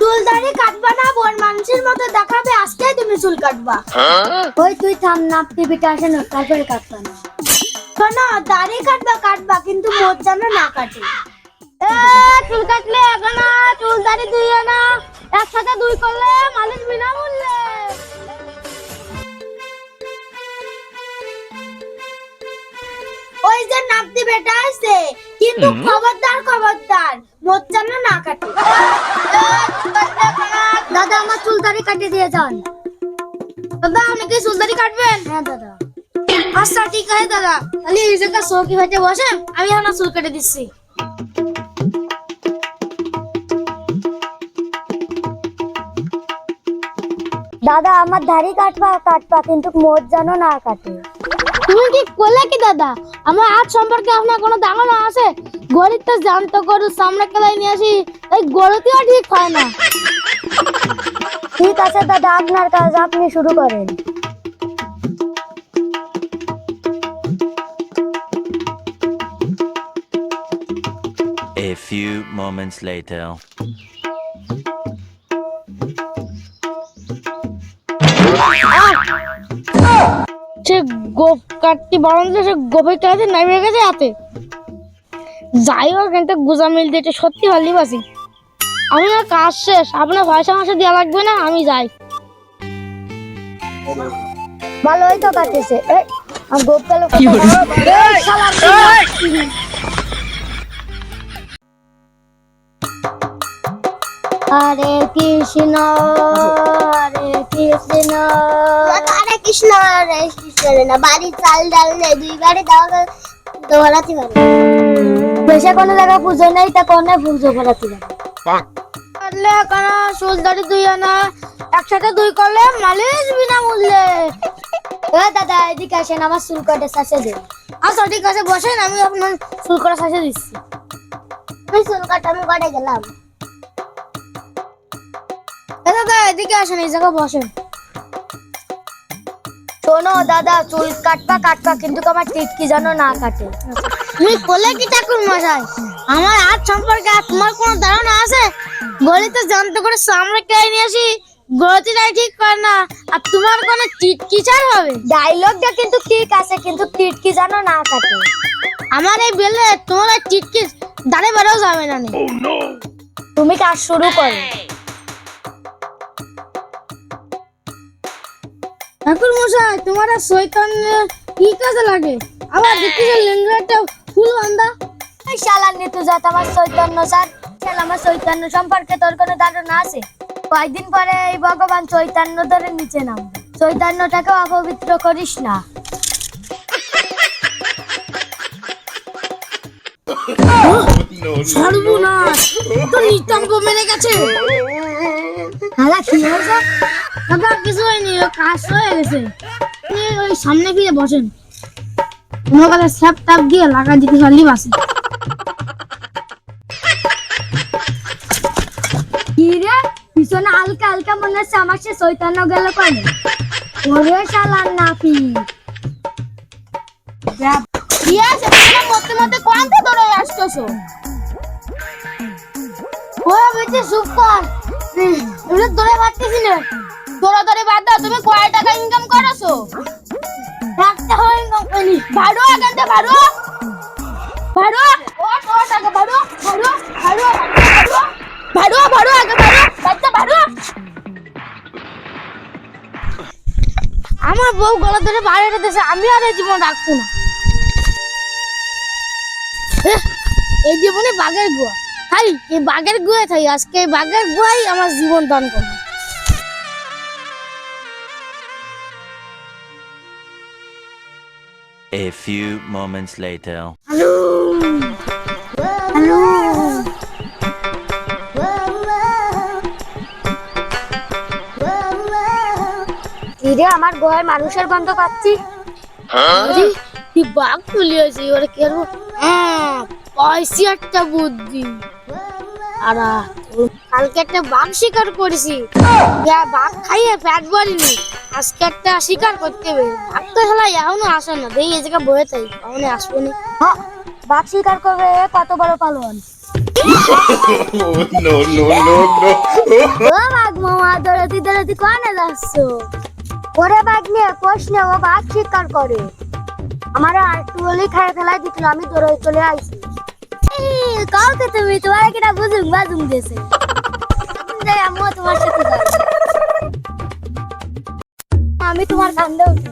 চুল দাড়ি কাটবা না বোন মানুষের মতো দেখাবে আজকে তুমি চুল কাটবা। ওই তুই থাম না টিভিটা আসে না তারপরে কাটবা না। শোনো দাড়ি কাটবা কাটবা কিন্তু মোট যেন না কাটে। এ, চুল কাটলে এখন না, চুল দাড়ি ধুইও না একসাথে দুই করলে মালিশ বিনামূল্যে ওই যে নাপতি বেটা আছে কিন্তু খবরদার খবরদার মোট যেন না কাটে। আমার চুল দাড়ি কাটিয়ে দিয়ে যান। দাদা আপনি কি চুল দাড়ি কাটবেন? হ্যাঁ দাদা। আচ্ছা ঠিক আছে দাদা। তাহলে এই জায়গা সৌকি ভাইতে বসেন আমি এখন চুল কেটে দিচ্ছি। দাদা আমার দাড়ি কাটবা কাটবা কিন্তু মোট যেন না কাটে। তুমি কি করলে কি দাদা? আমার আজ সম্পর্কে আপনার কোনো ধারণা আছে? গরিব তো জানতো গরু সামনে কেলাই নিয়ে আসি এই গরুতেও ঠিক হয় না। ঠিক আছে দাদা আপনার কাজ আপনি শুরু করেন। A few moments later. সে গোপ কাটতি বারণ সে গোপের কাছে নামে গেছে হাতে। যাই হোক কিন্তু গুজা মিল সত্যি ভালো বাসি আমি কাজ শেষ আপনার পয়সা মাসে দেওয়া লাগবে না আমি যাই। ভালোই তো কাটেছে আর গোপ গেল হরে কৃষ্ণ হরে কৃষ্ণ। হরে কৃষ্ণ। হরে কৃষ্ণ না বাড়ি চাল ডাল নেই দুই দাওয়া দৌড়াতে পারে বেশি কোনো জায়গা পুজো নেই তা কোনে পুজো করাতে যাবে করলে কেন? চুল দুই আনা একসাথে দুই করলে মালিশ বিনামূল্যে এ দাদা এদিকে আসেন আমার চুল কাটে শাসে দে আচ্ছা ঠিক আছে বসেন আমি আপনার চুল শাসে দিচ্ছি আমি চুল কাটা আমি গেলাম? এ দাদা এদিকে আসেন এই জায়গায় বসেন। শোনো দাদা চুল কাটবা কাটবা কিন্তু আমার টিটকি যেন না কাটে। তুমি বলে কি ঠাকুর মশাই? আমার আজ সম্পর্কে আর তোমার কোনো ধারণা আছে? গলিতে জানতে করে সামনে কে নিয়ে আসি? গতিটাই ঠিক কর না আর তোমার কোনো টিটকি চার হবে? ডায়লগটা কিন্তু ঠিক আছে কিন্তু টিটকি যেন না কাটে। আমার এই বেলে তোমার চিটকি দাঁড়ে বেরোও যাবে না নে। তুমি কাজ শুরু করো। ঠাকুর মশাই তোমার শৈতান কি কাজে লাগে? আবার দেখতেছো লেঙ্গুলাটা ফুল বান্ধা এই শালার নিতু জাত আমার চৈতন্য স্যার শাল আমার চৈতন্য সম্পর্কে তোর কোনো ধারণা আছে? কয়েকদিন পরে এই ভগবান চৈতন্য ধরে নিচে নামবে। চৈতন্যটাকে অপবিত্র করিস না। সর্বনাশ! তো নিতম্ব মেরে গেছে। হ্যাঁ কি হয়েছে? দাদা কিছু হয়নি কাজ হয়ে গেছে। ওই সামনে ফিরে বসেন। তোমার কাছে স্যাপ টাপ দিয়ে লাগা দিতে পারলি বাসে। কি রে? পিছনে হালকা হালকা মনে হচ্ছে আমার সে চৈতন্য গেল কেন। ওরে শালার নাপি ধরে আসতেছো? ও বেঁচে চুপ এগুলো ধরে পারতেছি না। ধরে বাদ দাও, তুমি কয় টাকা ইনকাম করছ? হয় ইনকাম করি আমার বউ গলা ধরে বাইরে রেখেছে আমি আর এই জীবন রাখব না। এই জীবনে বাঘের গুয়া খাই এই বাঘের গুয়ে থাই, আজকে এই বাঘের গুয়াই আমার জীবন দান করবে। A few moments later. কি রে আমার গোয়ায় মানুষের গন্ধ পাচ্ছি। আরে, কি বাঘ তুলি হয়েছে এবারে কি হ্যাঁ পয়সি একটা বুদ্ধি। আর কালকে একটা বাঘ শিকার করেছি। যা বাঘ খাইয়ে পেট ভরিনি আজকে একটা শিকার করতে হবে। বাঘ তো হেলা এখনও আসে না। দেখি এই জায়গায় বয়ে কখনো আসবে না। হ্যাঁ, বাঘ শিকার করবে কত বড় পালোয়ান? No, no, no, no. ও বাঘ মামা দৌড়াতি দৌড়াতি কোয়ানে যাচ্ছ? ওরে বাঘ নিয়ে কোষ নিয়ে ও বাঘ শিকার করে। আমার আর একটু ফেলাই দিছিল আমি দৌড়ে চলে আইছি। কাউকে তুমি তোমার কিনা বুঝুম বাজুম দিয়েছে আমিও তোমার সাথে যাই। আমি তোমার কান্দে উঠি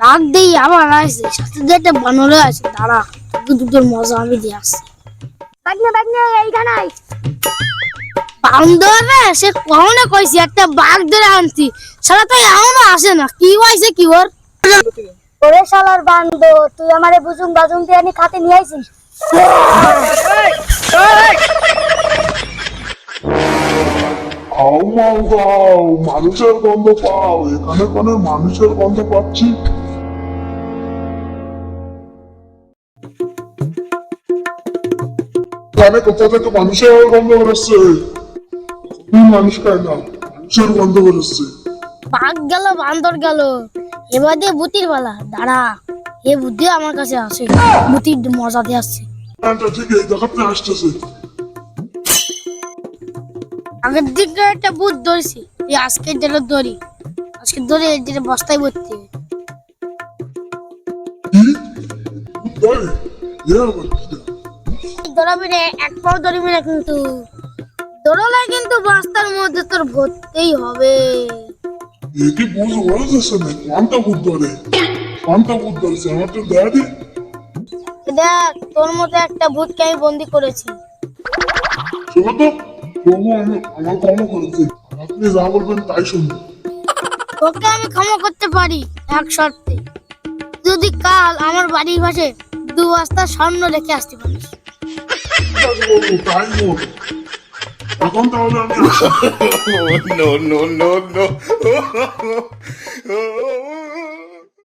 রাগ দেই আমার আছে সাথে বানরে আছে দাঁড়া তোকে দুটোর মজা আমি দিয়ে আসছি। এইখানে সে কখনো কইছি একটা বাঘ ধরে আনতি সারা তো এখনও আসে না কি হয়েছে কি ওর? ওরে শালার বান্দো তুই আমারে দিয়ে খাতে নিয়ে আইছিস? গাও মানুষের গন্ধ পাও, এখানে কোনে মানুষের গন্ধ পাচ্ছি। এখানে কোথা থেকে মানুষের গন্ধ বেরোচ্ছে? মানুষ খায় না মানুষের গন্ধ বেরোচ্ছে। বাঘ গেল, বান্দর গেল। এবার দিয়ে বুতির বেলা, দাঁড়া। এ বুদ্ধি আমার কাছে আছে। বুতির মজা দিয়ে আসছে। আগের দিকে একটা ভূত ধরেছি এই আজকে যেটা ধরি। আজকে ধরে যেটা বস্তায় ভর্তি? ধরাবি রে এক পাও ধরবি না কিন্তু। ধরলে কিন্তু বস্তার মধ্যে তোর ভরতেই হবে। এ বুঝ বলা যাচ্ছে না কোনটা বুধ ধরে। কোনটা বুধ ধরেছে আমার তো দেয়া দি। দেখ তোর মতো একটা ভূতকে আমি বন্দি করেছি। সেটা তো প্রভু আমি আমার কর্ম করেছে। আপনি যা বলবেন তাই শুনব। তোকে আমি ক্ষমা করতে পারি এক শর্তে। যদি কাল আমার বাড়ির পাশে দু বস্তা স্বর্ণ রেখে আসতে পারিস। তাই হোক এখন তাহলে আমি আসি। no, no, no, no.